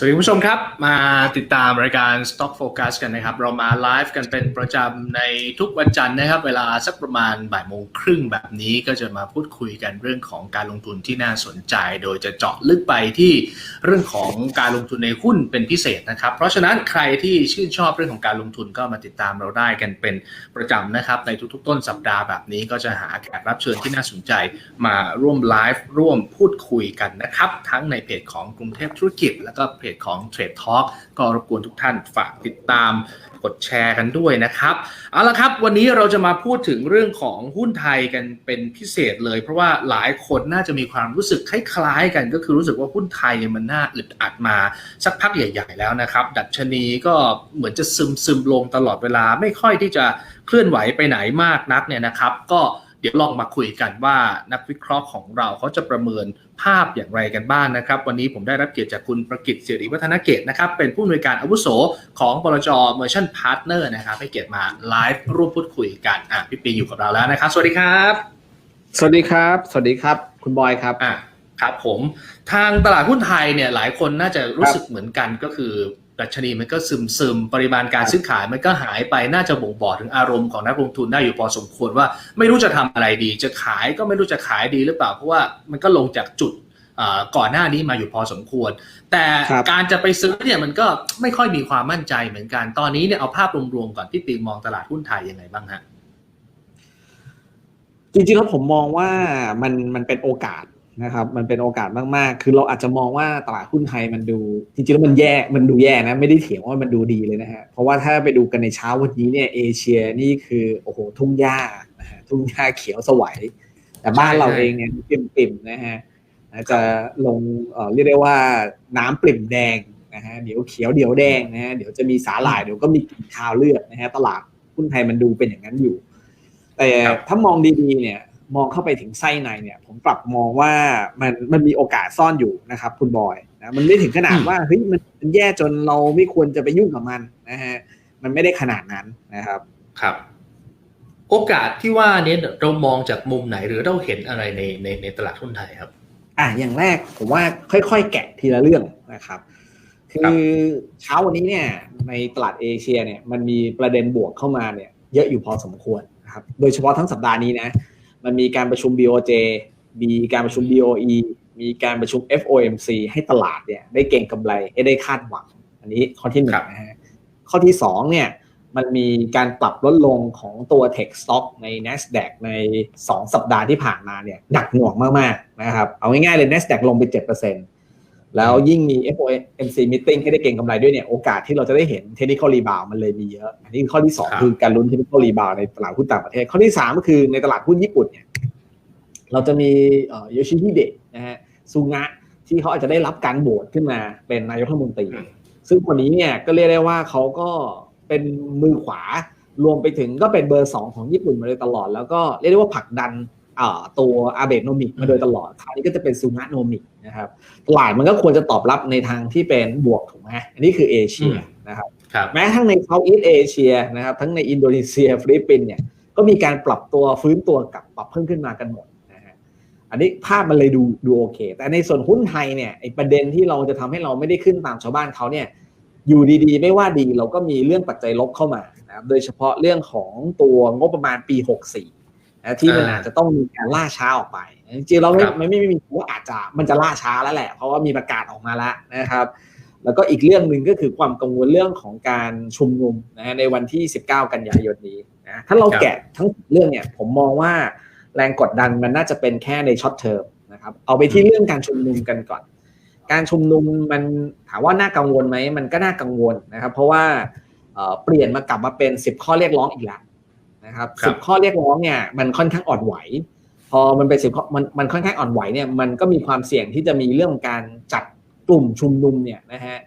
สวัสดีคุณผู้ชมครับ มาติดตามรายการ Stock Focus กันนะครับ เรามาไลฟ์กันเป็นประจำในทุกวันจันทร์นะครับ เวลาสักประมาณบ่ายโมงครึ่งแบบนี้ก็จะมาพูดคุยกันเรื่องของการลงทุนที่น่าสนใจ โดยจะเจาะลึกไปที่เรื่องของการลงทุนในหุ้นเป็นพิเศษนะครับ เพราะฉะนั้นใครที่ชื่นชอบเรื่องของการลงทุนก็มาติดตามเราได้กันเป็นประจำนะครับในทุกๆ ต้นสัปดาห์แบบนี้ก็จะหาแขกรับเชิญที่น่าสนใจ มาร่วมไลฟ์ร่วมพูดคุยกันนะครับทั้งในเพจของกรุงเทพธุรกิจ แล้วก็เพจของ Trade Talk ก็รบกวนทุกท่านฝากติดตามกดแชร์กันด้วยนะครับ เอาละครับ วันนี้เราจะมาพูดถึงเรื่องของหุ้นไทยกันเป็นพิเศษเลย เพราะว่าหลายคนน่าจะมีความรู้สึกคล้ายๆกัน ก็คือรู้สึกว่าหุ้นไทยมันน่าอึดอัดมาสักพักใหญ่ ๆ แล้วนะครับ ดัชนีก็เหมือนจะซึมซึมลงตลอดเวลาไม่ค่อยที่จะเคลื่อนไหวไปไหนมากนักเนี่ยนะครับ ก็ เดี๋ยวลองมาคุยกันว่านักวิเคราะห์ของเราเขาจะประเมินภาพอย่างไรกันบ้างนะครับ วันนี้ผมได้รับเกียรติจากคุณประกิตเสรีวัฒนเกตนะครับ เป็นผู้อำนวยการอาวุโสของบลจ Merchant Partner นะครับ ให้เกียรติมาไลฟ์ร่วมพูดคุยกันอะพี่ปีอยู่กับเราแล้วนะครับ สวัสดีครับ สวัสดีครับ สวัสดีครับ คุณบอยครับอะครับผมทางตลาดหุ้นไทยเนี่ยหลายคนน่าจะรู้สึกเหมือนกันก็คือ ดัชนีมันก็ซึมซึมๆปริมาณการซื้อขายมันก็หายไปน่าจะบ่งบอกถึงอารมณ์ของนักลงทุนได้อยู่พอสมควรว่าไม่รู้จะทำอะไรดี จะขายก็ไม่รู้จะขายดีหรือเปล่าเพราะว่ามันก็ลงจากจุดก่อนหน้านี้มาอยู่พอสมควร แต่การจะไปซื้อเนี่ยมันก็ไม่ค่อยมีความมั่นใจเหมือนกันตอนนี้เนี่ยเอาภาพรวมๆก่อนพี่ปีมองตลาดหุ้นไทยยังไงบ้างฮะจริงๆแล้วผมมองว่ามันมันเป็นโอกาส นะครับมันเป็นโอกาสมากๆ คือเราอาจจะมองว่าตลาดหุ้นไทยมันดูจริงๆแล้วมันแย่มันดูแย่นะไม่ได้เถียงว่ามันดูดีเลยนะฮะเพราะว่าถ้าไปดูกันในเช้าวันนี้เนี่ยเอเชียนี่คือโอ้โหทุ่งหญ้านะฮะทุ่งหญ้าเขียวสวยแต่บ้านเราเองเนี่ยปิ่มๆนะฮะนะจะลงเอ่อเรียกได้ว่าน้ำปริ่มแดงนะฮะเดี๋ยวเขียวเดี๋ยวแดงนะฮะเดี๋ยวจะมีสาหร่ายเดี๋ยวก็มีกลิ่นคาวเลือดนะฮะตลาดหุ้นไทยมันดูเป็นอย่างนั้นอยู่ แต่ครับถ้ามองดีๆเนี่ย มองเข้าไปถึงไส้ในเนี่ย ผมกลับมองว่ามันมันมีโอกาสซ่อนอยู่นะครับ คุณบอยนะมันไม่ถึงขนาดว่าเฮ้ยมันมันแย่จนเราไม่ควรจะไปยุ่งกับมันนะฮะมันไม่ได้ขนาดนั้นนะครับครับ โอกาสที่ว่านี้เรามองจากมุมไหนหรือเราเห็นอะไรในในในตลาดหุ้นไทยครับ อะอย่างแรกผมว่าค่อยๆ แกะทีละเรื่องนะครับคือเช้าวันนี้เนี่ยในตลาดเอเชียเนี่ยมันมีประเด็นบวกเข้ามาเนี่ยเยอะอยู่พอสมควรนะครับ โดยเฉพาะทั้งสัปดาห์นี้นะ มันมีการประชุม BOJ มีการประชุม BOE มีการประชุม FOMC ให้ตลาดเนี่ยได้เก่งกำไรให้ได้คาดหวัง อันนี้ข้อที่หนึ่ครังบนะฮะข้อที่สองเนี่ยมันมีการปรับลดลงของตัว Tech Stock ใน NASDAQ ใน 2 สัปดาห์ที่ผ่านมาเนี่ยหนักหน่วงมาก ๆ นะครับ เอาง่ายๆเลย NASDAQ ลงไป 7% แล้วยิ่งมี FOMC meeting ให้ได้เก่งกำไรด้วยเนี่ยโอกาสที่เราจะได้เห็น technical rebound มันเลยมีเยอะอันนี้คือข้อที่สองครับคือการลุ้น technical rebound ในตลาดหุ้นต่างประเทศ ข้อที่สามก็คือในตลาดหุ้นญี่ปุ่นเนี่ยเราจะมีโยชิฮิเดะนะฮะซุงะที่เขาอาจจะได้รับการโหวตขึ้นมาเป็นนายกรัฐมนตรีอืมซึ่งคนนี้เนี่ยก็เรียกได้ว่าเขาก็เป็นมือขวารวมไปถึงก็เป็นเบอร์สองของญี่ปุ่นมาโดยตลอด แล้วก็เรียกได้ว่าผลักดันอ่าตัวอาเบโนมิกมาโดยตลอดคราวนี้ก็จะเป็นซูงะโนมิก นะครับตลาดมันก็ควรจะตอบรับในทางที่เป็นบวกถูกไหมอันนี้คือเอเชียอืมนะครับครับแม้ทั้งในเซาท์อีสเอเชียนะครับทั้งในอินโดนีเซียฟิลิปปินส์เนี่ยก็มีการปรับตัวฟื้นตัวกลับปรับเพิ่มขึ้นมากันหมดนะฮะอันนี้ภาพมันเลยดูดูโอเค แต่ในส่วนหุ้นไทยเนี่ยไอประเด็นที่เราจะทำให้เราไม่ได้ขึ้นตามชาวบ้านเขาเนี่ยอยู่ดีๆ ไม่ว่าดีเราก็มีเรื่องปัจจัยลบเข้ามานะครับโดยเฉพาะเรื่องของตัวงบประมาณปี 64นะที่มันอ่าอาจจะต้องมีการล่าช้าออกไป จริงๆเราไม่ครับไม่ไม่ไม่มีว่าอาจจะมันจะล่าช้าแล้วแหละ เพราะว่ามีประกาศออกมาแล้วนะครับ แล้วก็อีกเรื่องหนึ่งก็คือความกังวลเรื่องของการชุมนุมนะฮะในวันที่ 19 กันยายนนี้นะถ้าเราครับแกะทั้งเรื่องเนี่ยผมมองว่าแรงกดดันมันน่าจะเป็นแค่ในช็อตเทอมนะครับเอาไปที่เรื่องการชุมนุมกันก่อน การชุมนุมมันถามว่าน่ากังวลไหมมันก็น่ากังวลนะครับ เพราะว่าเอ่อเปลี่ยนมากลับมาเป็น 10 ข้อเรียกร้องอีกแล้วนะครับครับสิบข้อเรียกร้องเนี่ยมันค่อนข้างอ่อนไหว พอมันเป็นสิบข้อมันมันค่อนข้างอ่อนไหวเนี่ยมันก็มีความเสี่ยงที่จะมีเรื่องการจัดกลุ่มชุมนุมเนี่ยนะฮะ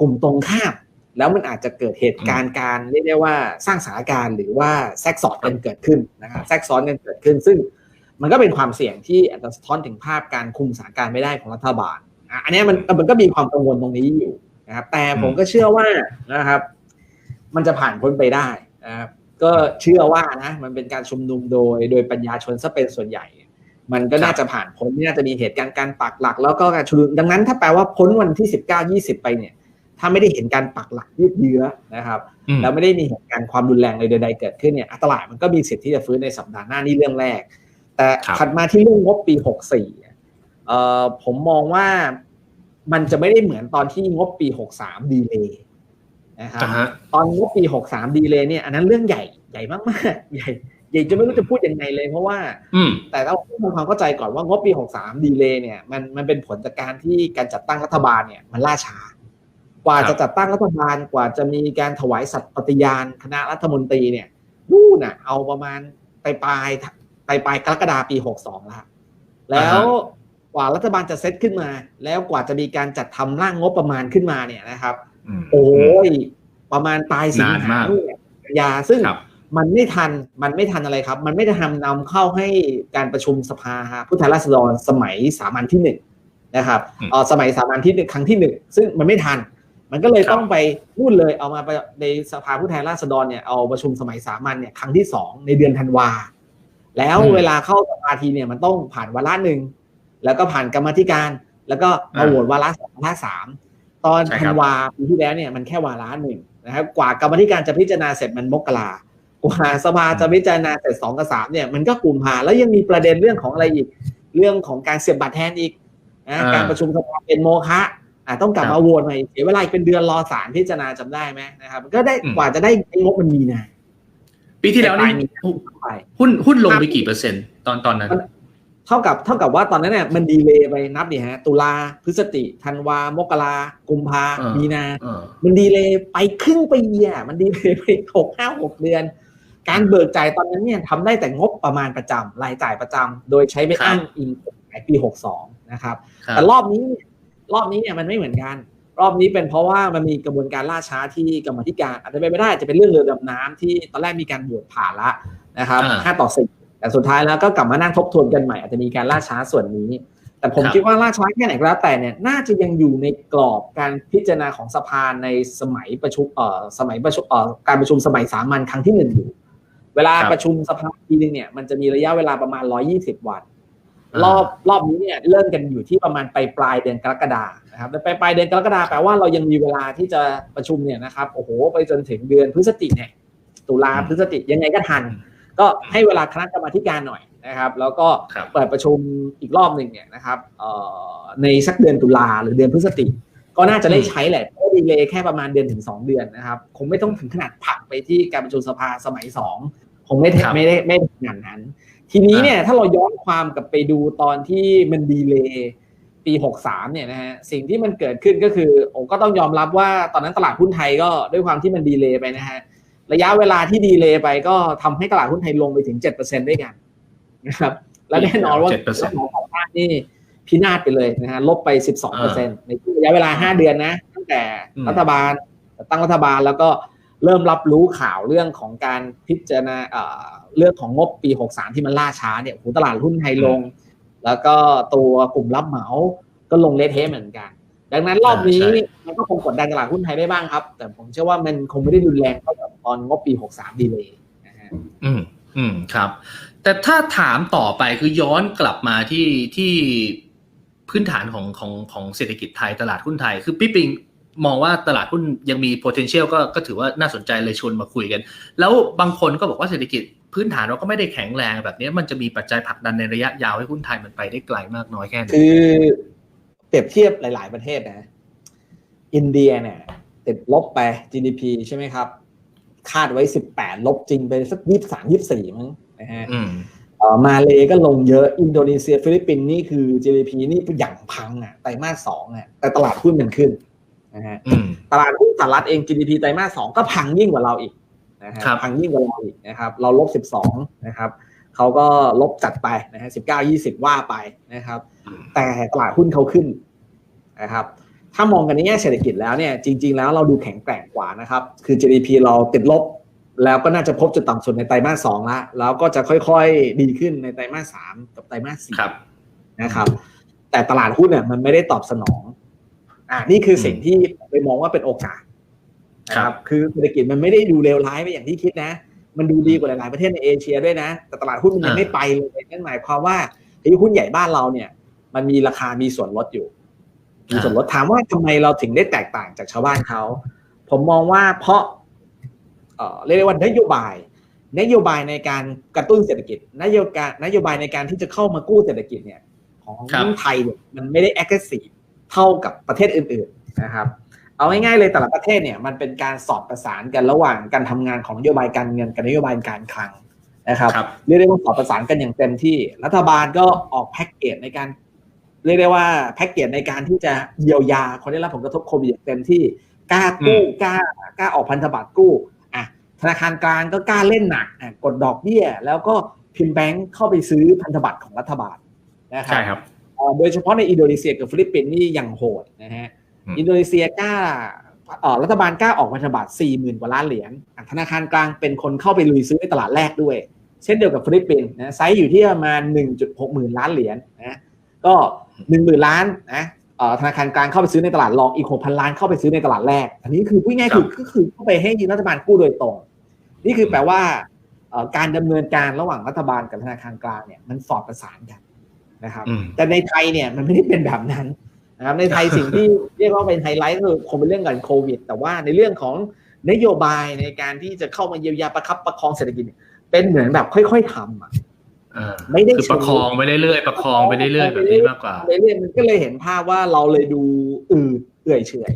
กลุ่มตรงข้ามแล้วมันอาจจะเกิดเหตุการณ์การเรียกได้ว่าสร้างสถานการณ์หรือว่าแทรกซ้อนกันเกิดขึ้นนะครับแทรกซ้อนกันเกิดขึ้น ซึ่งมันก็เป็นความเสี่ยงที่อาจจะสะท้อนถึงภาพการคุมสถานการณ์ไม่ได้ของรัฐบาลอันนี้มันมันก็มีความกังวลตรงนี้อยู่นะครับแต่ผมก็เชื่อว่านะครับ มันจะผ่านพ้นไปได้นะครับ ก็เชื่อว่านะ มันเป็นการชุมนุมโดยโดยปัญญาชนซะเป็นส่วนใหญ่ มันก็น่าจะผ่านพ้นไม่น่าจะมีเหตุการณ์การปักหลัก แล้วก็การชุมนุมดังนั้นถ้าแปลว่าพ้นวันที่สิบเก้ายี่สิบไปเนี่ย ถ้าไม่ได้เห็นการปักหลักยืดเยื้อนะครับอืมแล้วไม่ได้มีเหตุการณ์ความรุนแรงใดๆเกิดขึ้นเนี่ยตลาดมันก็มีสิทธิ์ที่จะฟื้นในสัปดาห์หน้านี่เรื่องแรก แต่ครับถัดมาที่เรื่องงบปีหกสี่เอ่อผมมองว่ามันจะไม่ได้เหมือนตอนที่งบปีหกสามดีเลย นะครับอ่าฮะตอนงบปีหกสามดีเลยเนี่ยอันนั้นเรื่องใหญ่ใหญ่มากๆใหญ่ใหญ่จนไม่รู้จะพูดยังไงเลยเพราะว่าอืมแต่ต้องทำความเข้าใจก่อนว่างบปี63ดีเลยเนี่ยมันมันเป็นผลจากการที่การจัดตั้งรัฐบาลเนี่ยมันล่าช้า กว่าครับจะจัดตั้งรัฐบาลกว่าจะมีการถวายสัตย์ปฏิญาณคณะรัฐมนตรีเนี่ยนู่นน่ะเอาประมาณปลายปลายปลายปลายกรกฎาปี62แล้วแล้วกว่ารัฐบาลจะเซตขึ้นมา แล้วกว่าจะมีการจัดทำร่างงบประมาณขึ้นมาเนี่ยนะครับอืม โอ้ยประมาณปลายสิงนานหามากเนี่ยยาซึ่งครับมันไม่ทันมันไม่ทันอะไรครับ มันไม่ได้ทำนำเข้าให้การประชุมสภาผู้แทนราษฎรสมัยสามัญที่หนึ่งนะครับอืมเออสมัยสามัญที่หนึ่งครั้งที่หนึ่งซึ่งมันไม่ทัน มันก็เลยครับต้องไปนู่นเลยเอามาในสภาผู้แทนราษฎรเนี่ยเอาประชุมสมัยสามัญเนี่ยครั้งที่สองในเดือนธันวาแล้วเวลาเข้าสภาทีเนี่ยมันต้องผ่านวาระหนึ่งแล้วก็ผ่านกรรมาธิการ แล้วก็มาโหวตวาระสองวาระสาม ตอนใช่ครับธันวาปีที่แล้วเนี่ยมันแค่วาระหนึ่งนะครับกว่ากรรมาธิการจะพิจารณาเสร็จมันมกรากว่าสภาจะพิจารณาเสร็จสองกับสามเนี่ยมันก็กุมภาแล้วยังมีประเด็นเรื่องของอะไรอีก เรื่องของการเสียบบัตรแทนอีกนะอ่าการประชุมสภาเป็นโมฆะอะต้องกลับครับมาโหวตใหม่เสียเวลาอีกเป็นเดือนรอศาลพิจารณาจำได้ไหมนะครับมันก็ได้อืมกว่าจะได้งบมันมีนาปีที่แล้วนี่ปลายมีนาไปหุ้นหุ้นลงไปกี่เปอร์เซ็นต์ตอนตอนนั้น เท่ากับเท่ากับว่าตอนนั้นเนี่ยมันดีเลย์ไปนับดิฮะตุลาพฤศจิธันวามกรากุมภาเออมีนาเออมันดีเลย์ไปครึ่งปีอะมันดีเลย์ไปหกห้าหกเดือน การเบิกจ่ายตอนนั้นเนี่ยทำได้แต่งบประมาณประจำรายจ่ายประจำโดยใช้ไปครับอ้างอิงกฎหมายปีหกสองนะครับครับแต่รอบนี้เนี่ยรอบนี้เนี่ยมันไม่เหมือนกัน รอบนี้เป็นเพราะว่ามันมีกระบวนการล่าช้าที่กรรมาธิการอาจจะเป็นไม่ได้จะเป็นเรื่องเรือดำน้ำที่ตอนแรกมีการบวชผ่านละนะครับอ่าห้าต่อสิบ แต่สุดท้ายแล้วก็กลับมานั่งทบทวนกันใหม่อาจจะมีการล่าช้าส่วนนี้ แต่ผมครับคิดว่าล่าช้าแค่ไหนก็แล้วแต่เนี่ยน่าจะยังอยู่ในกรอบการพิจารณาของสภาในสมัยประชุมเอ่อสมัยประชุมเอ่อการประชุมสมัยสามัญครั้งที่หนึ่งอยู่ เวลาครับประชุมสภาทีนึงเนี่ยมันจะมีระยะเวลาประมาณ 120 วันอ่ารอบรอบนี้เนี่ยเริ่มกันอยู่ที่ประมาณปลายปลายเดือนกรกฎานะครับปลายปลายเดือนกรกฎาแปลว่าเรายังมีเวลาที่จะประชุมเนี่ยนะครับโอ้โหไปจนถึงเดือนพฤศจิกเนี่ยตุลาพฤศจิกยังไงก็ทัน ก็ให้เวลาคณะกรรมาธิการหน่อยนะครับ แล้วก็ครับเปิดประชุมอีกรอบหนึ่งเนี่ยนะครับเอ่อในสักเดือนตุลาหรือเดือนพฤศจิกก็น่าจะได้ใช้แหละเพราะดีเลย์แค่ประมาณเดือนถึงสองเดือนนะครับ คงไม่ต้องถึงขนาดผลักไปที่การประชุมสภาสมัยสองคงไม่ได้ครับไม่ได้ไม่ได้ขนาดนั้น ทีนี้เนี่ยถ้าเราย้อนความกลับไปดูตอนที่มันดีเลย์ปี 63 เนี่ยนะฮะสิ่งที่มันเกิดขึ้นก็คือโอ้ก็ต้องยอมรับว่าตอนนั้นตลาดหุ้นไทยก็ด้วยความที่มันดีเลย์ไปนะฮะ ระยะเวลาที่ดีเลย์ไปก็ทำให้ตลาดหุ้นไทยลงไปถึง7%ด้วยกันนะครับ และแน่นอนว่า7%หมอของภาคนี่พินาศไปเลยนะฮะลบไป12%ในช่วงระยะเวลา5เดือนนะ ตั้งแต่อืมรัฐบาลตั้งรัฐบาลแล้วก็เริ่มรับรู้ข่าวเรื่องของการพิจารณาเอ่อเรื่องของงบปี 63 ที่มันล่าช้าเนี่ยโอ้โหตลาดหุ้นไทยลง แล้วก็ตัวกลุ่มรับเหมาก็ลงเลทเทสเหมือนกัน ดังนั้นรอบนี้อ่าใช่มันก็คงกดดันตลาดหุ้นไทยได้บ้างครับ แต่ผมเชื่อว่ามันคงไม่ได้รุนแรงเท่ากับตอนงบปี 63 ดีเลยนะฮะอืมอืมครับ แต่ถ้าถามต่อไปคือย้อนกลับมาที่ที่พื้นฐานของของของเศรษฐกิจไทยตลาดหุ้นไทย คือพี่ปิงมองว่าตลาดหุ้นยังมี potential ก็ก็ถือว่าน่าสนใจเลยชวนมาคุยกัน แล้วบางคนก็บอกว่าเศรษฐกิจพื้นฐานเราก็ไม่ได้แข็งแรงแบบนี้มันจะมีปัจจัยผลักดันในระยะยาวให้หุ้นไทยมันไปได้ไกลมากน้อยแค่ไหนคือเป รียบเทียบหลาย ๆ ประเทศนะ อินเดียเนี่ย ติดลบไป GDP ใช่ไหมครับ คาดไว้ 18 ลบจริงไปสัก 23 24 มั้งนะฮะอืมเอ่อมาเลก็ลงเยอะอินโดนีเซีย ฟิลิปปินส์นี่คือ GDP นี่อย่างพังอะไตรมาสสองอะแต่ตลาดหุ้นมันขึ้นนะฮะอืมตลาดหุ้นสหรัฐเอง GDP ไตรมาสสองก็พังยิ่งกว่าเราอีกนะฮะครับพังยิ่งกว่าเราอีกนะครับ เราลบ 12 นะครับ เขาก็ลบจัดไปนะฮะ19 20ว่าไปนะครับอืมแต่ตลาดหุ้นเขาขึ้นนะครับถ้ามองกันในแง่เศรษฐกิจแล้วเนี่ยจริง ๆ แล้วเราดูแข็งแกร่งกว่านะครับ คือ GDP เราติดลบ แล้วก็น่าจะพบจุดต่ำสุดในไตรมาสสองละแล้วก็จะค่อยๆดีขึ้นในไตรมาสสามกับไตรมาสสี่ครับนะครับ แต่ตลาดหุ้นเนี่ยมันไม่ได้ตอบสนองอ่านี่คือสิ่งที่ผมไปมองว่าเป็นโอกาสนะคครัรับบคือเศรษฐกิจมันไม่ได้ดูเลวร้ายไปอย่างที่คิดนะ มันดูดีกว่าหลาย ๆ ประเทศในเอเชียด้วยนะ แต่ตลาดหุ้นมันยังอ่าไม่ไปเลยนั่นหมายความว่าที่หุ้นใหญ่บ้านเราเนี่ย มันมีราคามีส่วนลดอยู่มีส่วนลดถามว่าทำไมเราถึงได้แตกต่างจากชาวบ้านเขา ผมมองว่าเพราะเอ่อเรียกได้ว่านโยบาย นโยบายในการกระตุ้นเศรษฐกิจ นโยบายนโยบายในการที่จะเข้ามากู้เศรษฐกิจเนี่ย ของครับไทยเนี่ยมันไม่ได้ aggressive เท่ากับประเทศอื่น ๆ นะครับ เอาง่ายๆเลยแต่ละประเทศเนี่ยมันเป็นการสอดประสานกันระหว่างการทำงานของนโยบายการเงินกับนโยบายการคลังนะครับครับเรียกได้ว่าสอดประสานกันอย่างเต็มที่ รัฐบาลก็ออกแพ็กเกจในการเรียกได้ว่าแพ็กเกจในการที่จะเยียวยาคนได้รับผลกระทบโควิดอย่างเต็มที่กล้ากู้กล้ากล้าออกพันธบัตรกู้อะธนาคารกลางก็กล้าเล่นหนักอะกดดอกเบี้ย แล้วก็พิมพ์แบงค์เข้าไปซื้อพันธบัตรของรัฐบาลนะครัใช่ครับเอ่อโดยเฉพาะในอินโดนีเซียกับฟิลิปปินส์นี่อย่างโหดนะฮะ อืมอินโดนีเซียกล้าเอ่อรัฐบาลกล้าออกพันธบัตร4 0,000 กว่าล้านเหรียญอะธนาคารกลางเป็นคนเข้าไปลุยซื้อในตลาดแรกด้วย เช่นเดียวกับฟิลิปปินส์นะไซส์อยู่ที่ประมาณ 1.6 หมื่นล้านเหรียญนะก็1 0,000ล้านนะเอ่อธนาคารกลางเข้าไปซื้อในตลาดรองอีก 6,000 ล้านเข้าไปซื้อในตลาดแรก อันนี้คือพูดง่ายๆคือก็คือเข้าไปให้รัฐบาลกู้โดยตรง นี่คือแปลว่าเอ่อการดำเนินการระหว่างรัฐบาลกับธนาคารกลางเนี่ยมันสอดประสานกันนะครับอืมแต่ในไทยเนี่ยมันไม่ได้เป็นแบบนั้น นะครับในไทยสิ่งที่เรียกว่าเป็นไฮไลท์ก็คือคงเป็นเรื่องการโควิด แต่ว่าในเรื่องของนโยบายในการที่จะเข้ามาเยียวยาประคับประคองเศรษฐกิจเนี่ยเป็นเหมือนแบบค่อย ๆทำอะเออไม่ได้คือประคองไปเรื่อยๆประคองไปเรื่อยๆแบบนี้มากกว่าไปเรื่อยๆมันก็เลยเห็นภาพว่าเราเลยดูอืดเอื่อยเฉอย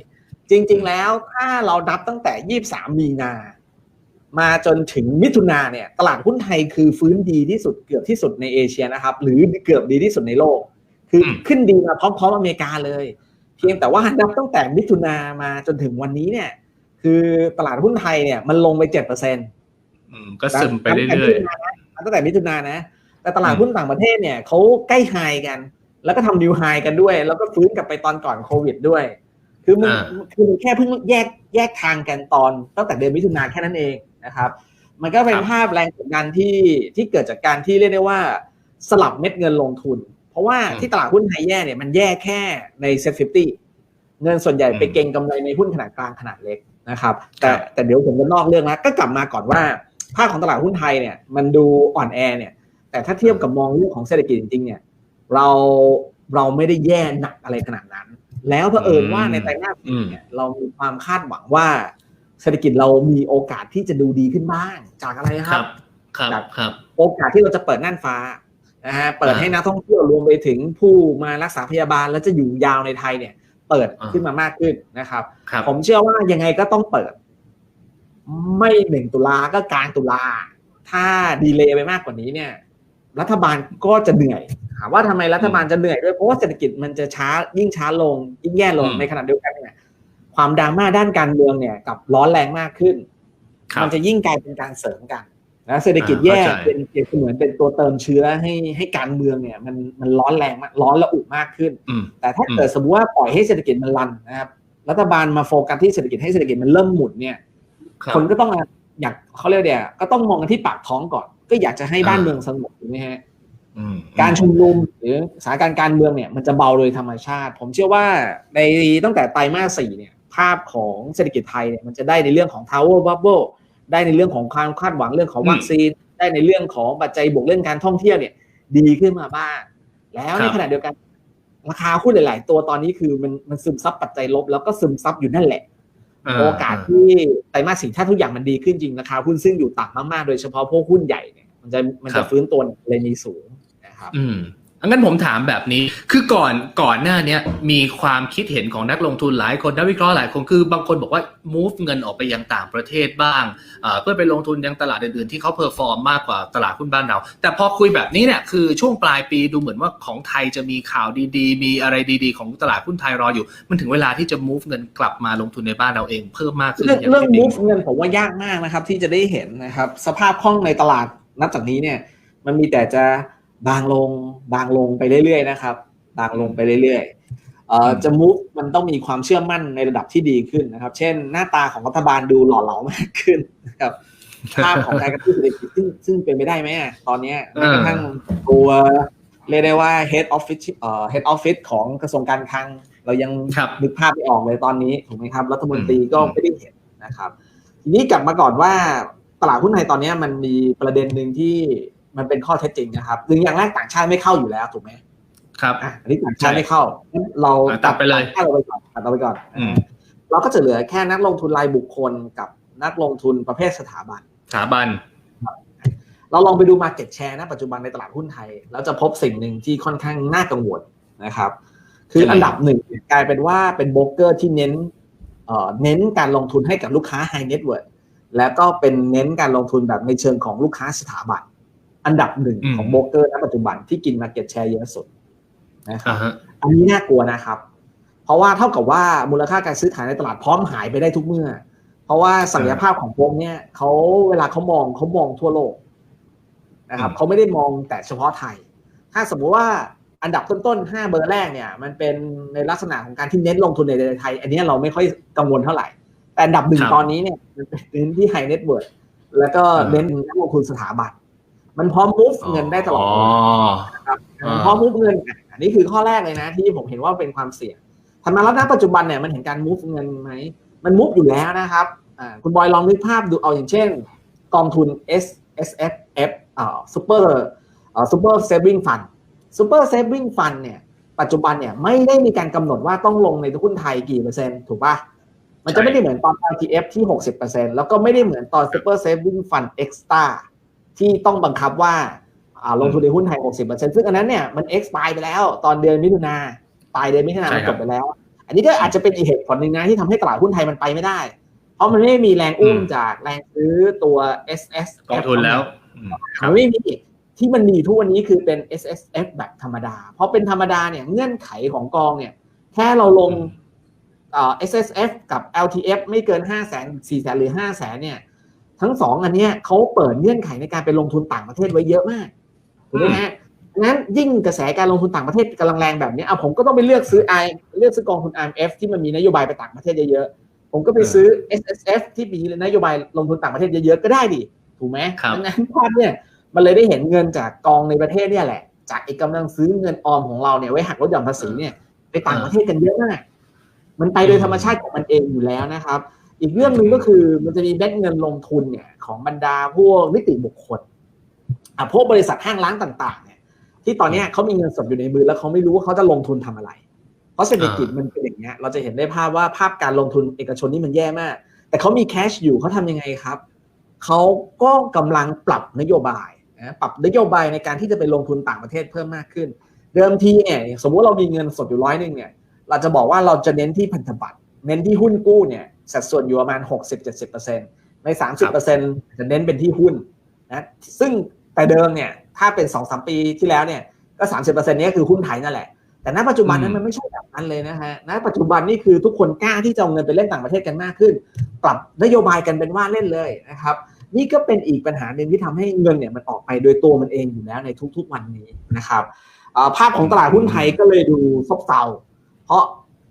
จริง ๆ แล้วถ้าเรานับตั้งแต่23มีนา มาจนถึงมิถุนาเนี่ย ตลาดหุ้นไทยคือฟื้นดีที่สุดเกือบที่สุดในเอเชียนะครับ หรือเกือบดีที่สุดในโลก คืออมขึ้นดีมาพร้อมๆอเมริกาเลย เพียงแต่ว่านับตั้งแต่มิถุนามาจนถึงวันนี้เนี่ย คือตลาดหุ้นไทยเนี่ยมันลงไปเจ็ดเปอร์เซ็นต์อืมก็ซึมไปเรื่อยๆตั้งแต่มิถุนายนนะ แต่ตลาดหุ้นต่างประเทศเนี่ยเขาใกล้ไฮกัน แล้วก็ทำนิวไฮกันด้วย แล้วก็ฟื้นกลับไปตอนก่อนโควิดด้วย คือมันอ่าคือมันแค่เพิ่งแยกแยกทางกันตอนตั้งแต่เดือนมิถุนาแค่นั้นเองนะครับ มันก็เป็นภาพแรงกดดันที่ที่เกิดจากการที่เรียกได้ว่าสลับเม็ดเงินลงทุนเพ ราะว่าที่ตลาดหุ้นไทยแย่เนี่ยมันแย่แค่ในเซ็ตฟิฟตี้เงินส่วนใหญ่ไปเก็งกำไรในหุ้นขนาดกลางขนาดเล็กนะครับ แต่แต่เดี๋ยวผมจะนอกเรื่องนะก็กลับมาก่อนว่าภาพของตลาดหุ้นไทยเนี่ยมันดูอ่อนแอเนี่ย แต่ถ้าเทียบกับมองเรื่องของเศรษฐกิจจริงๆเนี่ยเราเราไม่ได้แย่หนักอะไรขนาดนั้น แล้วเผอิญว่าในไตรมาสสี่เนี่ยเรามีความคาดหวังว่า เศรษฐกิจเรามีโอกาสที่จะดูดีขึ้นบ้างจากอะไรๆคครัรับบครับครับโอกาสที่เราจะเปิดน่านฟ้า นะฮะเปิดให้นักท่องเที่ยวรวมไปถึงผู้มารักษาพยาบาลแล้วจะอยู่ยาวในไทยเนี่ย เปิดอ่าขึ้นมามากขึ้นนะครับครับ ผมเชื่อว่ายังไงก็ต้องเปิด ไม่หนึ่งตุลาก็กลางตุลาถ้าดีเลย์ไปมากกว่านี้เนี่ย รัฐบาลก็จะเหนื่อยถามว่าทำไมรัฐบาลจะเหนื่อยด้วยเพราะว่าเศรษฐกิจมันจะช้ายิ่งช้าลง ยิ่งแย่ลงอืมในขณะเดียวกันเนี่ยความดราม่าด้านการเมืองเนี่ยกับร้อนแรงมากขึ้นครับมันจะยิ่งกลายเป็นการเสริมกัน นะเศรษฐกิจอ่าแย่เข้าใจเป็นเปรียบเสมือนเป็นตัวเติมเชื้อให้ให้การเมืองเนี่ยมันมันร้อนแรงมากร้อนระอุมากขึ้นอืมแต่ถ้าเกิดสมมติว่าปล่อยให้เศรษฐกิจมันรันนะครับรัฐบาลมาโฟกัสที่เศรษฐกิจให้เศรษฐกิจมันเริ่มหมุนเนี่ยครับคนก็ต้องอยากเขาเรียกเดียก็ต้องมองกันที่ปากท้องก่อน ก็อยากจะให้บ้านอ่าเมืองสงบถูกไหมฮะอืมการชุมนุมหรือสถานการณ์การเมืองเนี่ยมันจะเบาโดยธรรมชาติ ผมเชื่อว่าในตั้งแต่ไตรมาสสี่เนี่ยภาพของเศรษฐกิจไทยเนี่ยมันจะได้ในเรื่องของ Tower Bubble ได้ในเรื่องของความคาดหวังเรื่องของวัคซีน ได้ในเรื่องของปัจจัยบวกเรื่องการท่องเที่ยวเนี่ย ดีขึ้นมาบ้าง แล้วในขณะเดียวกัน ราคาหุ้นหลาย ๆ ตัวตอนนี้คือมันมันซึมซับปัจจัยลบ แล้วก็ซึมซับอยู่นั่นแหละ โอกาสที่ไตรมาสสี่ถ้าทุกอย่างมันดีขึ้นจริงราคาหุ้นซึ่งอยู่ต่ำมาก ๆ โดยเฉพาะพวกหุ้นใหญ่เนี่ยมันจะมันครัจะบฟื้นตัวเลยมีสูงนะครับอืม งั้นผมถามแบบนี้ คือก่อนก่อนหน้าเนี้ยมีความคิดเห็นของนักลงทุนหลายคนนักวิเคราะห์หลายคนคือบางคนบอกว่า move เงินออกไปยังต่างประเทศบ้าง เพื่อไปลงทุนยังตลาดอื่นๆ ที่เขาเพอร์ฟอร์มมากกว่าตลาดหุ้นบ้านเรา แต่พอคุยแบบนี้เนี่ยคือช่วงปลายปีดูเหมือนว่าของไทยจะมีข่าวดีๆ มีอะไรดีๆ ของตลาดหุ้นไทยรออยู่ มันถึงเวลาที่จะ move เงินกลับมาลงทุนในบ้านเราเองเพิ่มมากขึ้นเรื่อง move เงินผมว่ายากมากนะครับที่จะได้เห็นนะครับสภาพคล่องในตลาดนับจากนี้เนี่ยมันมีแต่จะ บางลงบางลงไปเรื่อยๆนะครับ บางลงไปเรื่อยๆเอ่อจะ move มันต้องมีความเชื่อมั่นในระดับที่ดีขึ้นนะครับ เช่น หน้าตาของรัฐบาลดูหล่อเหลามากขึ้นนะครับภาพของการกระตุ้นเศรษฐกิจซึ่งซึ่งเป็นไปได้ไหมอะตอนเนี้ยแม้กระทั่งตัวเรียกได้ว่า head office เอ่อ head office ของกระทรวงการคลัง เรายังครับนึกภาพไม่ออกเลยตอนนี้ถูกไหมครับ รัฐมนตรีก็อืมไม่ได้เห็นนะครับ ทีนี้กลับมาก่อนว่าตลาดหุ้นไทยตอนนี้มันมีประเด็นหนึ่งที่ มันเป็นข้อเท็จจริงนะครับหนึ่งอย่างแรกต่างชาติไม่เข้าอยู่แล้วถูกไหมครับอะอันนี้ต่างชาติไม่เข้างั้นเราอะตัดไปเลยต่างชาติเราไปก่อนตัดเราไปก่อนอืมเราก็จะเหลือแค่นักลงทุนรายบุคคลกับนักลงทุนประเภทสถาบัน สถาบัน เราลองไปดู Market Share นะปัจจุบันในตลาดหุ้นไทยเราจะพบสิ่งหนึ่งที่ค่อนข้างน่ากังวลนะครับ คืออันดับหนึ่งเนี่ยกลายเป็นว่าเป็นโบรกเกอร์ที่เน้นเอ่อเน้นการลงทุนให้กับลูกค้า High Net Worth แล้วก็เป็นเน้นการลงทุนแบบในเชิงของลูกค้าสถาบัน อันดับหนึ่งอืมของโบรกเกอร์ณปัจจุบันที่กิน Market Share เยอะสุดนะครับอ่าฮะอันนี้น่ากลัวนะครับ เพราะว่าเท่ากับว่ามูลค่าการซื้อขายในตลาดพร้อมหายไปได้ทุกเมื่อ เพราะว่าศักยภาพของพวกเนี่ยเขาเวลาเขามองเขามองทั่วโลกนะครับอืมเขาไม่ได้มองแต่เฉพาะไทย ถ้าสมมุติว่าอันดับต้นๆห้าเบอร์แรกเนี่ย มันเป็นในลักษณะของการที่เน้นลงทุนในไทย อันนี้เราไม่ค่อยกังวลเท่าไหร่ แต่อันดับหนึ่งครับตอนนี้เนี่ยมันเป็นเน้นที่ไฮเน็ตเวิร์ดแล้วก็อ่าเน้นนักลงทุนสถาบัน มันพร้อม move เงินได้ตลอดอ๋อเวลานะครับอ่าเพราะมูฟเงินอะอันนี้คือข้อแรกเลยนะ ที่ผมเห็นว่าเป็นความเสี่ยงทำมาแล้วณปัจจุบันเนี่ยมันเห็นการมูฟเงินไหมมันมูฟอยู่แล้วนะครับอ่าคุณบอยลองนึกภาพดูเอาอย่างเช่น กองทุน S S F F อ่า Super อ่า Super Saving Fund Super Saving Fund เนี่ยปัจจุบันเนี่ยไม่ได้มีการกำหนดว่าต้องลงในหุ้นไทยกี่เปอร์เซ็นต์ถูกป่ะมันจะไม่ได้เหมือนตอน ETF ที่ 60%แล้วก็ไม่ได้เหมือนตอน Super Saving Fund Extra ที่ต้องบังคับว่าอ่าลงทุนในหุ้นไทย 60%ซึ่งอันนั้นเนี่ยมัน expire ไปแล้วตอนเดือนมิถุนาปลายเดือนมิถุนาใช่มันครัจบบไปแล้ว อันนี้ก็อาจจะเป็นอีกเหตุผลหนึ่งนะที่ทำให้ตลาดหุ้นไทยมันไปไม่ได้ เพราะมันไม่มีแรงอุ้มอืมจากแรงซื้อตัว S S กองทุนแล้วอืมครัมับนไม่มีที่มันมีอยู่ทุกวันนี้คือเป็น S S F แบบธรรมดา เพราะเป็นธรรมดาเนี่ยเงื่อนไขของกองเนี่ยแค่เราลงอืมเอ่อ S S F กับ L T F ไม่เกิน5 0 0 0 0 0 4 0 0 0 0หรือ5 0 0 0 0 0เนี่ย ทั้งสองอันเนี้ยเขาเปิดเงื่อนไขในการไปลงทุนต่างประเทศไว้เยอะมากถูกไหมฮะงั้นยิ่งกระแสการลงทุนต่างประเทศกำลังแรงแบบนี้อะผมก็ต้องไปเลือกซื้อ I เลือกซื้อกองทุน IMF ที่มันมีนโยบายไปต่างประเทศเยอะๆผมก็ไปซื้อ S S F ที่มีนโยบายลงทุนต่างประเทศเยอะๆก็ได้ดิถูกไหมครับดังนั้นภาพเนี่ยมันเลยได้เห็นเงินจากกองในประเทศเนี่ยแหละ จากไอ้กำลังซื้อเงินออมของเราเนี่ยไว้หักลดหย่อนภาษีเนี่ยไปต่างประเทศกันเยอะมากมันไปโดยธรรมชาติของมันเองอยู่แล้วนะครับ อีกเรื่องหนึ่งก็คือมันจะมีแบงก์เงินลงทุนเนี่ยของบรรดาพวกนิติบุคคลอะพวกบริษัทห้างร้านต่างๆ เนี่ย ที่ตอนเนี้ยเขามีเงินสดอยู่ในมือแล้วเขาไม่รู้ว่าเขาจะลงทุนทำอะไร เพราะเศรษฐกิจมันเป็นอย่างเงี้ย เราจะเห็นได้ภาพว่าภาพการลงทุนเอกชนนี่มันแย่มาก แต่เขามีแคชอยู่เขาทำยังไงครับเขาก็กำลังปรับนโยบายนะปรับนโยบายในการที่จะไปลงทุนต่างประเทศเพิ่มมากขึ้น เดิมทีเนี่ยสมมุติเรามีเงินสดอยู่ร้อยหนึ่งเนี่ย เราจะบอกว่าเราจะเน้นที่พันธบัตรเน้นที่หุ้นกู้เนี่ย สัดส่วนอยู่ประมาณ 60-70%ใน 30%จะเน้นเป็นที่หุ้นนะซึ่งแต่เดิมเนี่ยถ้าเป็น 2-3 ปีที่แล้วเนี่ยก็ 30%เนี้ยคือหุ้นไทยนั่นแหละ แต่ณปัจจุบันนั้นอืมมันไม่ใช่แบบนั้นเลยนะฮะณปัจจุบันนี่คือทุกคนกล้าที่จะเอาเงินไปเล่นต่างประเทศกันมากขึ้นปรับนโยบายกันเป็นว่าเล่นเลยนะครับนี่ก็เป็นอีกปัญหาหนึ่งที่ทำให้เงินเนี่ยมันออกไปโดยตัวมันเองอยู่แล้วในทุกๆวันนี้นะครับอ่าภาพของตลาดหุ้นไทยก็เลยดูซบเซาเพราะ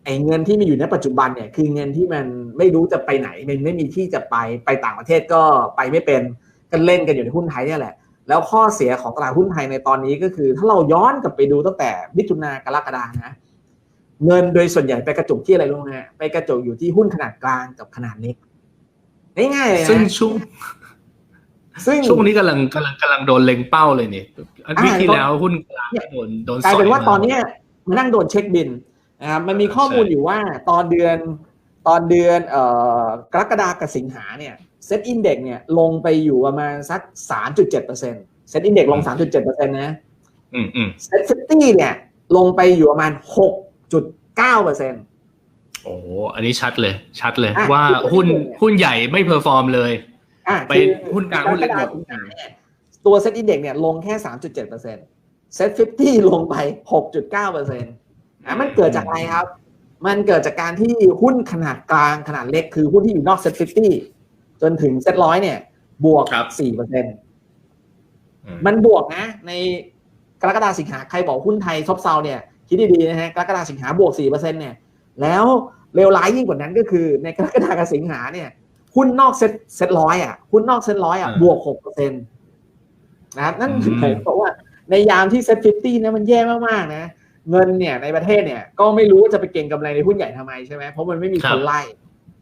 ไอ้เงินที่มีอยู่ในปัจจุบันเนี่ยคือเงินที่มันไม่รู้จะไปไหนมันไม่มีที่จะไปไปต่างประเทศก็ไปไม่เป็นก็เล่นกันอยู่ในหุ้นไทยเนี่ยแหละ แล้วข้อเสียของตลาดหุ้นไทยในตอนนี้ก็คือ ถ้าเราย้อนกลับไปดูตั้งแต่มิถุนากรกฎานะเงินโดยส่วนใหญ่ไปกระจุกที่อะไรรู้ไหมฮะไปกระจุกอยู่ที่หุ้นขนาดกลางกับขนาดเล็กง่ายๆเลยซึ่งนะช่วงซึ่งช่วงนี้กำลังกำลังกำลังโดนเล็งเป้าเลยนี่อันวิกที่แล้วหุ้นกลางก็โดนโดนกลายเป็นว่าสตอนเนี้ยมานั่งโดนเช็คบิน นะครับมันมีข้อมูลอยู่ว่าตอนเดือนตอนเดือนเอ่อกรกฎากับสิงหาเนี่ยเซ็ตอินเด็กเนี่ยลงไปอยู่ประมาณสัก3.7%เซ็ตอินเด็กลง3.7%นะอืมอืมเซ็ตฟิฟตี้เนี่ยลงไปอยู่ประมาณ6.9%โอ้โหอันนี้ชัดเลย ชัดเลยอะว่าคือหุ้นเนี่ยหุ้นใหญ่ไม่เพอร์ฟอร์มเลยอะไปคือหุ้นกลางหุ้นเล็กหมดรฎาคมเนี่ยตัวเซ็ตอินเด็กเนี่ยลงแค่3.7%เซ็ตฟิฟตี้ลงไป6.9%อะ มันเกิดจากอะไรครับ มันเกิดจากการที่หุ้นขนาดกลางขนาดเล็กคือหุ้นที่อยู่นอกเซ็ตฟิฟตี้จนถึงเซ็ตร้อยเนี่ย บวกครับ4%เปอร์เซ็นอืมมันบวกนะ ในกรกฎาสิงหาใครบอกหุ้นไทยซบเซาเนี่ยคิดดีๆนะฮะกรกฎาสิงหาบวก4%เนี่ย แล้วเลวร้ายยิ่งกว่านั้นก็คือในกรกฎากับสิงหาเนี่ยหุ้นนอกเซ็ตเซ็ตร้อยอะหุ้นนอกเซ็ตร้อยอะอ่าบวกหกเปอร์เซ็นต์นะครับนั่นอืมหมายความว่าในยามที่เซ็ตฟิฟตี้นะมันแย่มากๆนะ เงินเนี่ยในประเทศเนี่ยก็ไม่รู้ว่าจะไปเก็งกำไรในหุ้นใหญ่ทำไมใช่ไหมเพราะมันไม่มีคนไล่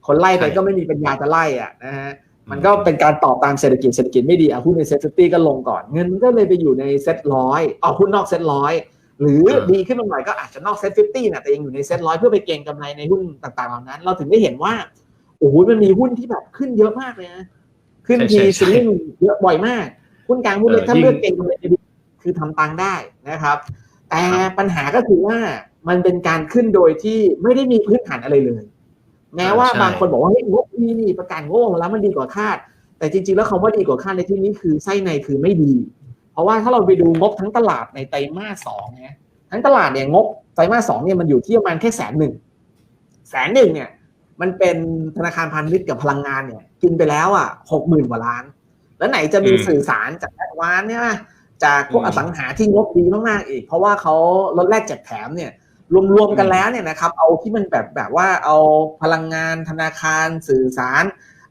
คนไล่ไปก็ไม่มีปัญญาจะไล่อะนะฮะมันก็เป็นการตอบตามเศรษฐกิจเศรษฐกิจไม่ดีอะหุ้นในเซ็ตฟิฟตี้ก็ลงก่อนเงินมันก็เลยไปอยู่ในเซ็ตร้อยเอาหุ้นนอกเซ็ตร้อยหรือดีขึ้นมาหน่อยก็อาจจะนอกเซ็ตฟิฟตี้นะแต่ยังอยู่ในเซ็ตร้อยเพื่อไปเก็งกำไรในหุ้นต่างๆเหล่านั้น เราถึงได้เห็นว่าโอ้โหมันมีหุ้นที่แบบขึ้นเยอะมากเลยนะขึ้นทีซิลลิ่งเยอะบ่อยมากหุ้นกลางหุ้นเล็กถ้าเลือกเก็งกำไรดีคือทำตังค์ได้นะครับ แต่ปัญหาก็คือว่ามันเป็นการขึ้นโดยที่ไม่ได้มีพื้นฐานอะไรเลยแม้ว่าบางคนบอกว่าเฮ้ยงบดีนี่ประกาศงบออกมาแล้วมันดีกว่าคาด แต่จริง ๆ แล้วคำว่าดีกว่าคาดในที่นี้คือไส้ในคือไม่ดี เพราะว่าถ้าเราไปดูงบทั้งตลาดในไตรมาสสองเนี่ยทั้งตลาดเนี่ยงบไตรมาสสองเนี่ยมันอยู่ที่ประมาณแค่แสนหนึ่งแสนหนึ่งเนี่ย มันเป็นธนาคารพาณิชย์กับพลังงานเนี่ย กินไปแล้วอะหกหมื่นกว่าล้าน แล้วไหนจะมีอืมสื่อสารจากแอดวานเนี่ยนะ จากพวกอสังหาที่งบดีมากๆอีก เพราะว่าเขาลดแลกแจกแถมเนี่ยรวมๆกันแล้วเนี่ยนะครับ เอาที่มันแบบแบบว่าเอาพลังงานธนาคารสื่อสาร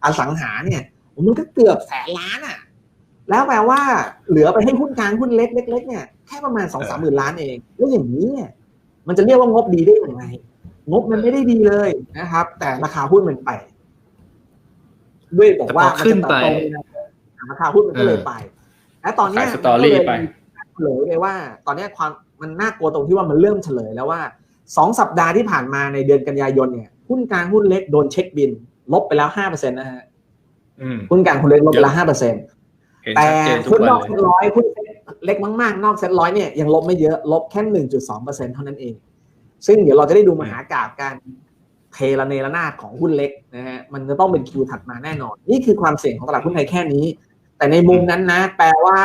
อสังหาเนี่ยมันก็เกือบแสนล้านอะ แล้วแปลว่าเหลือไปให้หุ้นกลางหุ้นเล็กเล็กๆเนี่ยแค่ประมาณสองสามหมื่นล้านเอง แล้วอย่างนี้เนี่ยมันจะเรียกว่างบดีได้ยังไงงบมันไม่ได้ดีเลยนะครับ แต่ราคาหุ้นมันไป ด้วยบอกว่าขึ้นไปมัจะเติบโตในอนาคตราคาหุ้นมันก็เลยไป และตอนเนี้ยขายสตอรี่มันก็เลยไปเฉลยเลยว่า ตอนเนี้ยความมันน่ากลัวตรงที่ว่ามันเริ่มเฉลยแล้วว่าสองสัปดาห์ที่ผ่านมาในเดือนกันยายนเนี่ยหุ้นกลางหุ้นเล็กโดนเช็คบิน ลบไปแล้วห้าเปอร์เซ็นต์นะฮะอืมหุ้นกลางหุ้นเล็กลบไปแล้วห้าเปอร์เซ็นต์เห็นแต่ชัดเจนทุหุ้กนวันนอกเลเซ็นยร้อยหุ้นเล็กมากๆ นอกเซ็นร้อยเนี่ยยังลบไม่เยอะลบแค่หนึ่งจุดสองเปอร์เซ็นต์เท่านั้นเอง ซึ่งเดี๋ยวเราจะได้ดูมหากราบการเทระเนระนาดของหุ้นเล็กนะฮะมันจะต้องเป็นคิวถัดมาแน่นอน นี่คือความเสี่ยงของตลาดหุ้นไทยแค่นี้ แต่ในมุมนั้นนะ แปลว่า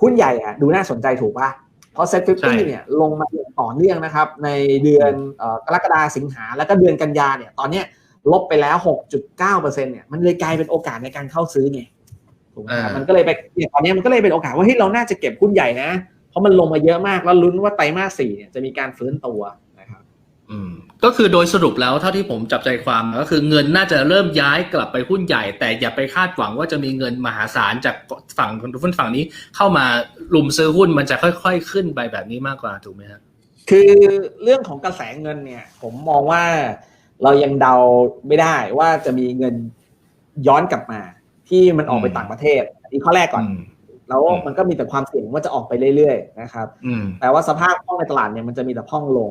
หุ้นใหญ่อะดูน่าสนใจถูกปะเพราะเซ็ตฟิฟใช่ตี้เนี่ยลงมาอย่างต่อเนื่องนะครับ ในเดือนเอ่อกรกฎาสิงหาแล้วก็เดือนกันยาเนี่ย ตอนเนี้ยลบไปแล้ว 6.9เปอร์เซ็นเนี่ยมันเลยกลายเป็นโอกาสในการเข้าซื้อไงถูกไหมครับอ่ามัมันก็เลยไปเนี่ยตอนเนี้ยมันก็เลยเป็นโอกาสว่าเฮ้ยเราน่าจะเก็บหุ้นใหญ่นะ เพราะมันลงมาเยอะมากแล้วลุ้นว่าไตรมาสสี่เนี่ยจะมีการฟื้นตัวนะครับอืม ก็คือโดยสรุปแล้วเท่าที่ผมจับใจความก็คือเงินน่าจะเริ่มย้ายกลับไปหุ้นใหญ่ แต่อย่าไปคาดหวังว่าจะมีเงินมหาศาลจากฝั่งหุ้นฝั่งนี้เข้ามาลุมซื้อหุ้นมันจะค่อย ๆ ขึ้นไปแบบนี้มากกว่าถูกไหมครับคือเรื่องของกระแสเงินเนี่ย ผมมองว่าเรายังเดาไม่ได้ว่าจะมีเงินย้อนกลับมา ที่มันออกไปอืมต่างประเทศอันนี้ข้อแรกก่อนอืมแล้วอืมมันก็มีแต่ความเสี่ยงว่าจะออกไปเรื่อยๆนะครับอืมแต่ว่าสภาพคล่องในตลาดเนี่ยมันจะมีแต่พร่องลง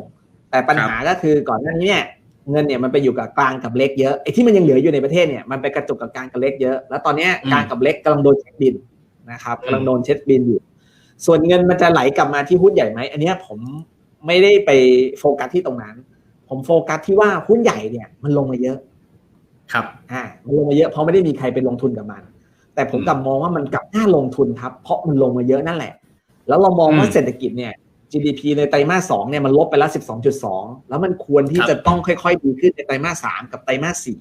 แต่ปัญหาก็คือก่อนหน้านี้เนี่ยเงินเนี่ยมันไปอยู่กับกลางกับเล็กเยอะไอ้ที่มันยังเหลืออยู่ในประเทศเนี่ยมันไปกระจุกกับกลางกับเล็กเยอะ แล้วตอนเนี้ยอืมกลางกับเล็กกำลังโดนเช็คบินนะครับอืมกำลังโดนเช็คบินอยู่ ส่วนเงินมันจะไหลกลับมาที่หุ้นใหญ่ไหมอันเนี้ยผมไม่ได้ไปโฟกัสที่ตรงนั้น ผมโฟกัสที่ว่าหุ้นใหญ่เนี่ยมันลงมาเยอะ ครับอ่ามันลงมาเยอะเพราะไม่ได้มีใครไปลงทุนกับมัน แต่ผมอืมกลับมองว่ามันกลับน่าลงทุนครับ เพราะมันลงมาเยอะนั่นแหละ แล้วเรามองว่าอืมเศรษฐกิจเนี่ย GDP ในไตรมาสสองเนี่ยมันลบไปแล้ว12.2 แล้วมันควรที่ครับจะต้องค่อย ๆ ดีขึ้นในไตรมาสสามกับไตรมาสสี่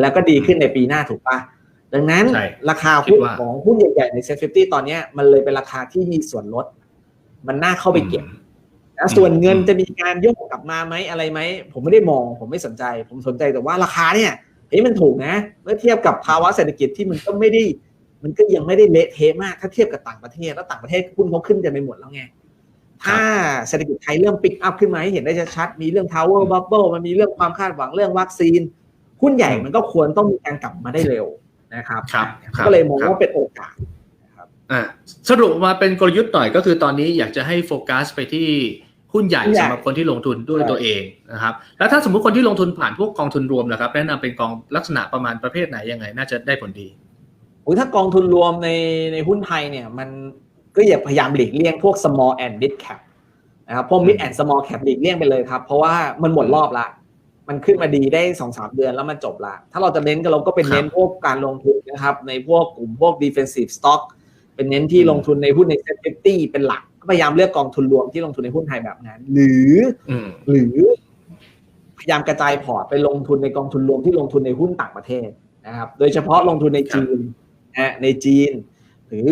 แล้วก็ดีขึ้นในปีหน้าถูกปะดังนั้นใช่ราคาหุ้นคิดว่าของหุ้นใหญ่ๆในเซ็ตฟิฟตี้ตอนเนี้ยมันเลยเป็นราคาที่มีส่วนลด มันน่าเข้าไปเก็บนะส่วนเงินอืมจะมีการโยกกลับมาไหมอะไรไหม ผมไม่ได้มอง ผมไม่สนใจ ผมสนใจแต่ว่าราคาเนี่ยเฮ้ยมันถูกนะ เมื่อเทียบกับภาวะเศรษฐกิจที่มันก็ไม่ได้ มันก็ยังไม่ได้เละเทะมาก ถ้าเทียบกับต่างประเทศ แล้วต่างประเทศหุ้นเขาขึ้นกันไปหมดแล้วไง ถ้าเศรษฐกิจไทยเริ่มปิกอัพขึ้นมาให้เห็นได้ชัดๆมีเรื่อง Tower Bubble มันมีเรื่องความคาดหวังเรื่องวัคซีนหุ้นใหญ่มันก็ควรต้องมีการกลับมาได้เร็วนะครับครับครับก็เลยมองครับว่าเป็นโอกาสอะสรุปมาเป็นกลยุทธ์หน่อยก็คือตอนนี้อยากจะให้โฟกัสไปที่หุ้นใหญ่หุ้นใหญ่สำหรับคนที่ลงทุนด้วยใช่ตัวเองนะครับ แล้วถ้าสมมุติคนที่ลงทุนผ่านพวกกองทุนรวมนะครับ แนะนำเป็นกองลักษณะประมาณประเภทไหนยังไง น่าจะได้ผลดีโอ้ยถ้ากองทุนรวมในในหุ้นไทยเนี่ยมัน ก็อย่าพยายามหลีกเลี่ยงพวก small and mid cap นะครับพวก mid and small cap หลีกเลี่ยงไปเลยครับ เพราะว่ามันหมดรอบละ มันขึ้นมาดีได้สองสามเดือนแล้วมันจบละ ถ้าเราจะเน้นก็เราก็เป็นครับเน้นพวกการลงทุนนะครับ ในพวกกลุ่มพวก defensive stock เป็นเน้นที่อืมลงทุนในหุ้นใน safety เป็นหลักก็พยายามเลือกกองทุนรวมที่ลงทุนในหุ้นไทยแบบนั้น หรืออืมหรือ พยายามกระจายพอร์ตไปลงทุนในกองทุนรวมที่ลงทุนในหุ้นต่างประเทศนะครับ โดยเฉพาะลงทุนในจีนนะฮะในจีน หรือ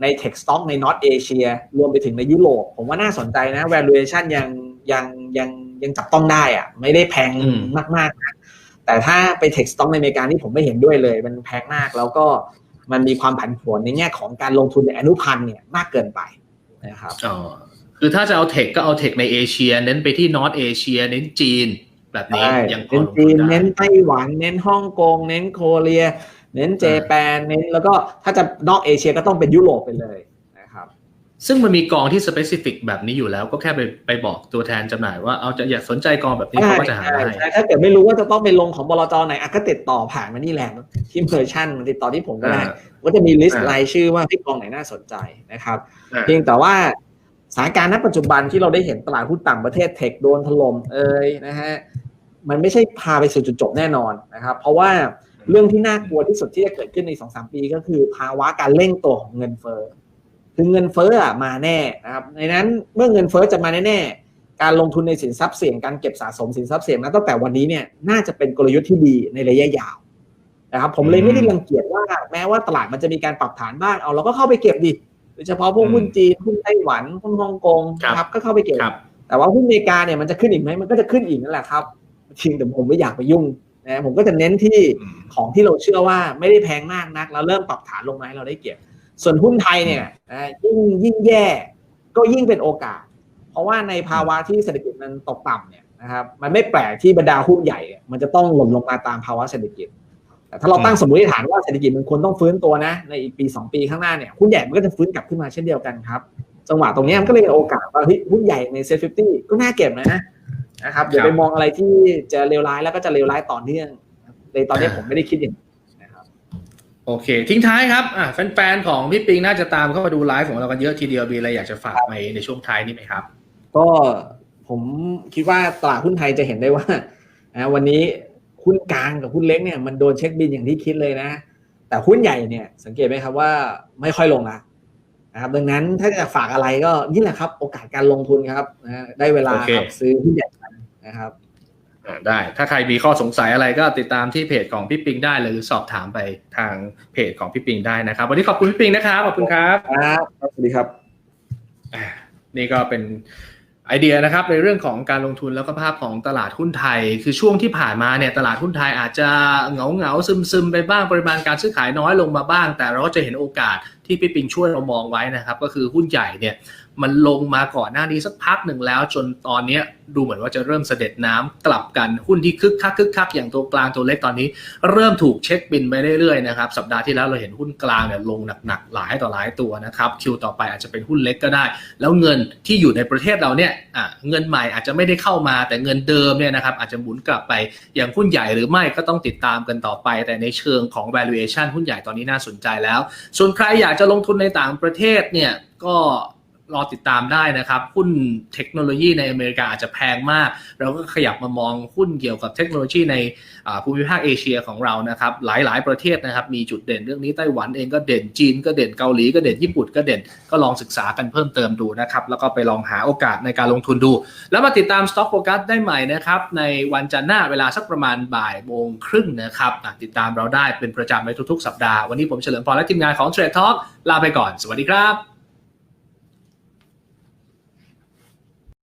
ใน Tech Stock ใน North Asia รวมไปถึงในยุโรปผมว่าน่าสนใจนะ valuation ยังยังยังยังจับต้องได้อะไม่ได้แพงอืมมากๆนะแต่ถ้าไป Tech Stock ในอเมริกานี่ผมไม่เห็นด้วยเลย มันแพงมากแล้วก็มันมีความผันผวนในแง่ของการลงทุนในอนุพันธ์เนี่ยมากเกินไปนะครับอ๋อคือถ้าจะเอาเทคก็เอาเทคในเอเชีย เน้นไปที่นอตเอเชีย เน้นจีน แบบนี้ใช่ยังพอเน้นลงจีทุนนได้เน้นไต้หวัน เน้นฮ่องกง เน้นโคเรีย เน้นเจแปนเน้นแล้วก็ถ้าจะนอกเอเชียก็ต้องเป็นยุโรปไปเลยนะครับ ซึ่งมันมีกองที่สเปซิฟิกแบบนี้อยู่แล้วก็แค่ไปไปบอกตัวแทนจำหน่ายว่าเอาจะอยากสนใจกองแบบนี้เขาก็จะหาใช่ให้ใช่ถ้าเกิดไม่รู้ว่าจะต้องไปลงของบลจไหนอะก็ติดต่อผ่านมานี่แหละที่เมอร์ชั่นติดต่อที่ผมก็ได้อ่าก็จะมีลิสต์อ่ารายชื่อว่าที่กองไหนน่าสนใจนะครับอ่าเพียงแต่ว่าสถานการณ์ณปัจจุบันที่เราได้เห็นตลาดหุ้นต่างประเทศเทคโดนถล่มเอ่ยนะฮะมันไม่ใช่พาไปสู่จุดจบแน่นอนนะครับ เพราะว่า เรื่องที่น่ากลัวที่สุดที่จะเกิดขึ้นในสองสามปีก็คือภาวะการเร่งตัวของเงินเฟ้อคือเงินเฟ้ออะมาแน่นะครับในนั้นเมื่อเงินเฟ้อจะมาแน่ๆการลงทุนในสินทรัพย์เสี่ยงการเก็บสะสมสินทรัพย์เสี่ยงนะตั้งแต่วันนี้เนี่ยน่าจะเป็นกลยุทธ์ที่ดีในระยะยาวนะครับผมเลยไม่ได้รังเกียจว่าแม้ว่าตลาดมันจะมีการปรับฐานบ้างเอาเราก็เข้าไปเก็บดิโดยเฉพาะพวกหุ้นจีนหุ้นไต้หวันหุ้นฮ่องกงครับนะครับก็เข้าไปเก็บครับแต่ว่าหุ้นอเมริกาเนี่ยมันจะขึ้นอีกไหมมันก็จะขึ้นอีกนั่นแหละครับจริงแต่ผมไม่อยากไปยุ่ง นะผมก็จะเน้นที่อืมของที่เราเชื่อว่าไม่ได้แพงมากนัก แล้วเริ่มปรับฐานลงมาให้เราได้เก็บ ส่วนหุ้นไทยเนี่ยนะยิ่งยิ่งแย่ก็ยิ่งเป็นโอกาส เพราะว่าในภาวะที่เศรษฐกิจมันตกต่ำเนี่ยนะครับมันไม่แปลกที่บรรดาหุ้นใหญ่เนี่ยมันจะต้องหล่นลงมาตามภาวะเศรษฐกิจแต่ถ้าเราตั้งสมมติฐานว่าเศรษฐกิจมันควรต้องฟื้นตัวนะ ในอีกปี 2 ปีข้างหน้าเนี่ยหุ้นใหญ่มันก็จะฟื้นกลับขึ้นมาเช่นเดียวกันครับจังหวะตรงเนี้ยมันก็เลยเป็นโอกาสว่าเฮ้ยหุ้นใหญ่ในเซ็ตฟิฟตี้ก็น่าเก็บนะ นะครับอย่าไปมองอะไรที่จะเลวร้ายแล้วก็จะเลวร้ายต่อเนื่องในตอนนี้ผมไม่ได้คิดอย่างนั้นนะครับโอเค ทิ้งท้ายครับอะแฟนๆของพี่ปิงน่าจะตามเข้ามาดูไลฟ์ของเรากันเยอะทีเดียวมีอะไรอยากจะฝากไปในช่วงท้ายนี้ไหมครับ ก็ผมคิดว่าตลาดหุ้นไทยจะเห็นได้ว่านะวันนี้หุ้นกลางกับหุ้นเล็กเนี่ยมันโดนเช็คบินอย่างที่คิดเลยนะ แต่หุ้นใหญ่เนี่ยสังเกตไหมครับว่าไม่ค่อยลงละนะครับดังนั้นถ้าจะฝากอะไรก็นี่แหละครับ โอกาสการลงทุนครับนะได้เวลาโอเคครับซื้อหุ้นใหญ่กั นนะครับอ่าได้ ถ้าใครมีข้อสงสัยอะไรก็ติดตามที่เพจของพี่ปิงได้เลยหรือสอบถามไปทางเพจของพี่ปิงได้นะครับ วันนี้ขอบคุณพี่ปิงนะครับ ขอบคุณครับครับสวัสดีครับอ่านี่ก็เป็นไอเดียนะครับในเรื่องของการลงทุนแล้วก็ภาพของตลาดหุ้นไทย คือช่วงที่ผ่านมาเนี่ยตลาดหุ้นไทยอาจจะเหงาเหงาซึมซึมๆไปบ้างปริมาณการซื้อขายน้อยลงมาบ้าง แต่เราก็จะเห็นโอกาสที่พี่ปิงช่วยเรามองไว้นะครับ ก็คือหุ้นใหญ่เนี่ย มันลงมาก่อนหน้านี้สักพักหนึ่งแล้ว จนตอนนี้ดูเหมือนว่าจะเริ่มเสด็จน้ำกลับกันหุ้นที่คึกคักคึกคักอย่างตัวกลางตัวเล็กตอนนี้ เริ่มถูกเช็คบินไปเรื่อยๆนะครับสัปดาห์ที่แล้วเราเห็นหุ้นกลางเนี่ยลงหนักๆหลายต่อหลายตัวนะครับคิวต่อไปอาจจะเป็นหุ้นเล็กก็ได้ แล้วเงินที่อยู่ในประเทศเราเนี่ยเงินใหม่อาจจะไม่ได้เข้ามาแต่เงินเดิมเนี่ยนะครับอาจจะหมุนกลับไปอย่างหุ้นใหญ่หรือไม่ก็ต้องติดตามกันต่อไป แต่ในเชิงของ valuation หุ้นใหญ่ตอนนี้น่าสนใจแล้ว ส่วนใครอยากจะลงทุนในต่างประเทศเนี่ยก็ รอติดตามได้นะครับ หุ้นเทคโนโลยีในอเมริกาอาจจะแพงมาก เราก็ขยับมามองหุ้นเกี่ยวกับเทคโนโลยีในภูมิภาคเอเชียของเรานะครับ หลายๆ ประเทศนะครับ มีจุดเด่นเรื่องนี้ไต้หวันเองก็เด่นจีนก็เด่นเกาหลีก็เด่นญี่ปุ่นก็เด่นก็ลองศึกษากันเพิ่มเติมดูนะครับ แล้วก็ไปลองหาโอกาสในการลงทุนดู แล้วมาติดตาม Stock Focus ได้ใหม่นะครับในวันจันทร์หน้าเวลาสักประมาณบ่ายโมงครึ่งนะครับติดตามเราได้เป็นประจำในทุกๆ สัปดาห์วันนี้ผมเฉลิมพรและทีมงานของ Trade Talk ลาไปก่อน สวัสดีครับ